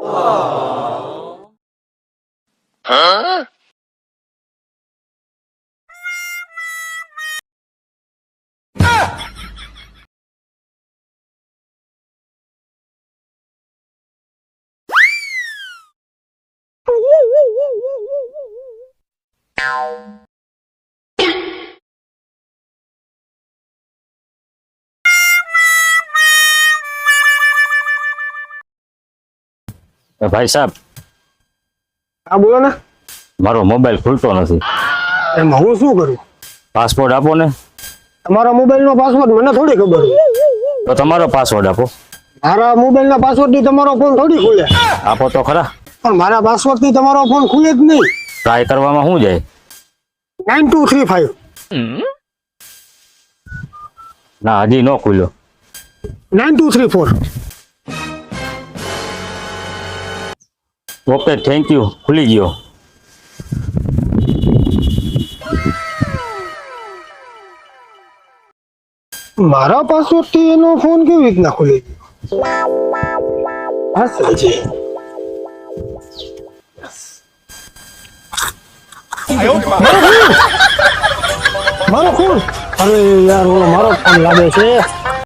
Oh. Huh? Ow. ભાઈ સાહેબ હા બોલો ને. મારો મોબાઈલ ખુલતો નથી. એમાં હું શું કરું? પાસપોર્ટ આપો ને. તમારા મોબાઈલનો પાસવર્ડ મને થોડી ખબર તો તમારો પાસવર્ડ આપો. મારા મોબાઈલના પાસવર્ડથી તમારો ફોન થોડી ખુલે. આપો તો ખરા. પણ મારા પાસવર્ડથી તમારો ફોન ખુલે જ નહીં. ટ્રાય કરવામાં શું જાય? નાઇન ટુ થ્રી ફાઈવ ના હજી ન ખુલ્યો. Nine two three four okay thank you ખુલી ગયો. મારા પાસવર્ડથી એનો ફોન કેવી રીતના ખુલે હા સજી મારો ફોન? અરે યાર મારો ફોન લાગે છે.